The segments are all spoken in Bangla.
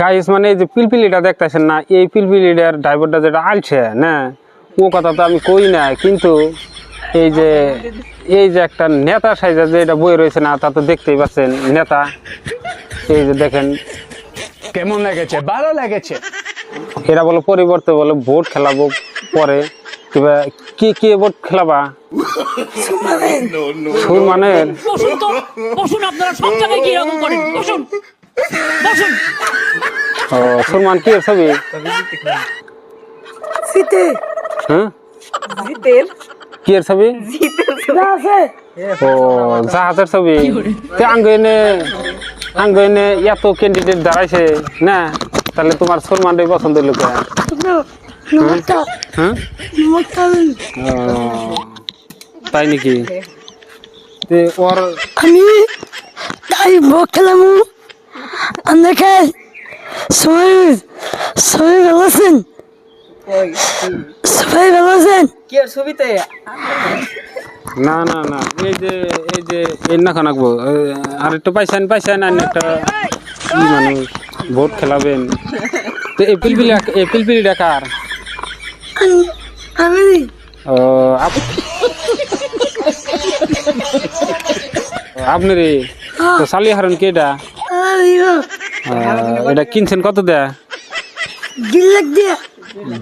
গাইস মানে এই যে পিলপিলিটা দেখতেছেন না এই পিলপিলিটার ড্রাইভারটা যেটা আলছে না? ও কথা তো আমি কই না কিন্তু এই যে এই যে একটা নেতা সাইজা যে এটা বই রয়েছে না তা তো দেখতেই পাচ্ছেন নেতা। এই যে দেখেন কেমন লেগেছে ভালো লেগেছে। এরা বলে পরিবর্তে বলে ভোট খেলাবো পরে কিবা কি কি ভোট খেলাবা? সুর মানে বসুন আপনারা সব জায়গায় কি এরকম করেন বসুন। ও, সুরমান কি ছবি? শীতে হ্যাঁ? শীতের কি এর ছবি? আছে। ও জাহাজের ছবি। তে আঙ্গ এনে আঙ্গ এনে এত ক্যান্ডিডেট দাঁড়াইছে না? তাহলে তোমার সুরমানটাই পছন্দ হইল কে? নমস্কার হ্যাঁ? ও, তাই নাকি? ওর আমি তাই বকলাম সবাই ভালো আছেন সবাই ভালো আছেন কি আর ছবিতে? না না না এই যে এই যে এই না খান আঁকবো আর একটু পাইছেন পাইছেন আর একটা ই মানুষ ভোট খেলাবেন। তো এই পিলপিলি এই পিলপিলি ডাকার আমি ও আপ- আপনি রে তো সালি হারন কে এটা কিনছেন কত দেয়া? গিল্লাক দিয়া।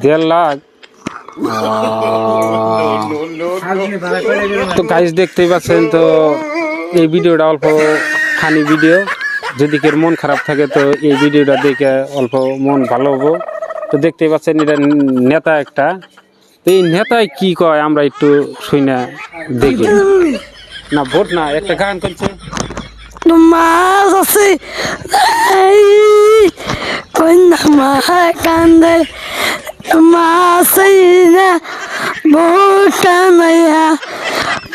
দেড় লাখ? তো গাইস দেখতেই পাচ্ছেন তো এই ভিডিওটা অল্প খানি ভিডিও যদি কেউ মন খারাপ থাকে তো এই ভিডিওটা দেখে অল্প মন ভালো হব। তো দেখতেই পাচ্ছেন এটা নেতা একটা। তো এই নেতায় কি কয় আমরা একটু শুই না দেখি। না ভোট না একটা গান করছে। তোমার আছে ওই নামা কান্দে তোমার সেই না বোকা মাইয়া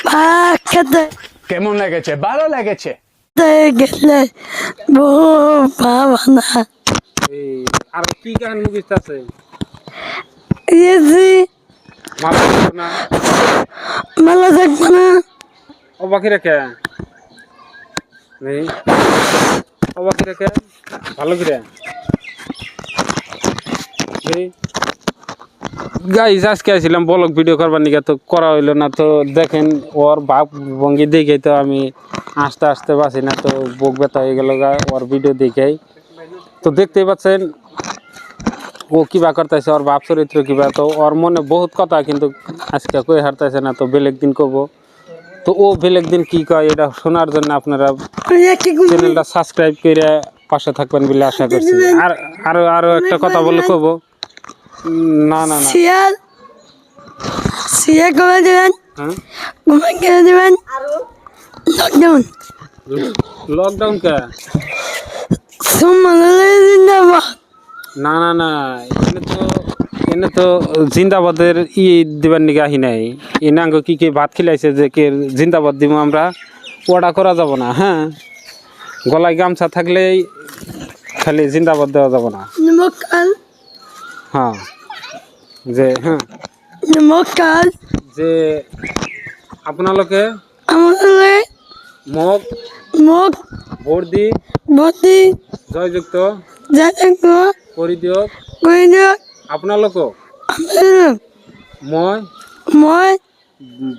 পাখাতে কেমন লেগেছে? ভালো লেগেছে। গেলে বউ পাবা না এই আর কি গান মুভিস আছে? ইয়েছি মাথা না। ভালো থাকব রেখে। নেই। গাইজ আজকে আসছিলাম বলক ভিডিও করবার নিকে তো করা হইল না, তো দেখেন ওর ভাব ভঙ্গি দেখে তো আমি আস্তে আস্তে বাসি না, তো বুক ব্যথা হয়ে গেল গা, ওর ভিডিও দেখেই। তো দেখতেই পাচ্ছেন, ও কিবা করতেছে, ওর বাপ চরিত্র কিবা, তো ওর মনে বহুত কথা, কিন্তু আজকে কই হারতেছে না, তো বেলেগ দিন কব তো ও বেলেগ দিন কি কয় এটা শোনার জন্য আপনারা চ্যানেলটা সাবস্ক্রাইব করে পাশে থাকবেন বলে আশা করছি। আর আরও আরও একটা কথা বলে কব। না না না। শিয়াল শিয়া কমে দেবেন? হ্যাঁ? কমে কেটে দেবেন? লকডাউন লকডাউন কে? না না না এনে তো এনে তো জিন্দাবাদের ই দিবার নিকে আহি নাই। এনে আঙ্গ কি কি ভাত খিলাইছে যে কে জিন্দাবাদ দিব আমরা ওটা করা যাব না হ্যাঁ? গলায় গামছা থাকলেই খালি জিন্দাবাদ দেওয়া যাব না। হ্যাঁ যে হ্যাঁ। যে আপোনালোকে মোক মুখ ভোট দি ভর্তি জয়যুক্ত যাতে কৰি দিয়ক করে দিও আপোনালোকক? মই? মই?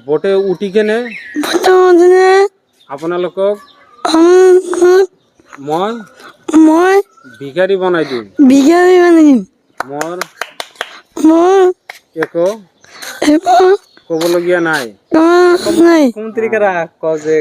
ভোটে উঠি কেনে? আপোনালোকক? মই? মই? ভিখাৰী বনাই দিম। বিঘাবি বানিম মোৰ? মই একো? এবার ক'বলগীয়া নাই। নাই। মন্ত্রীকারা কজে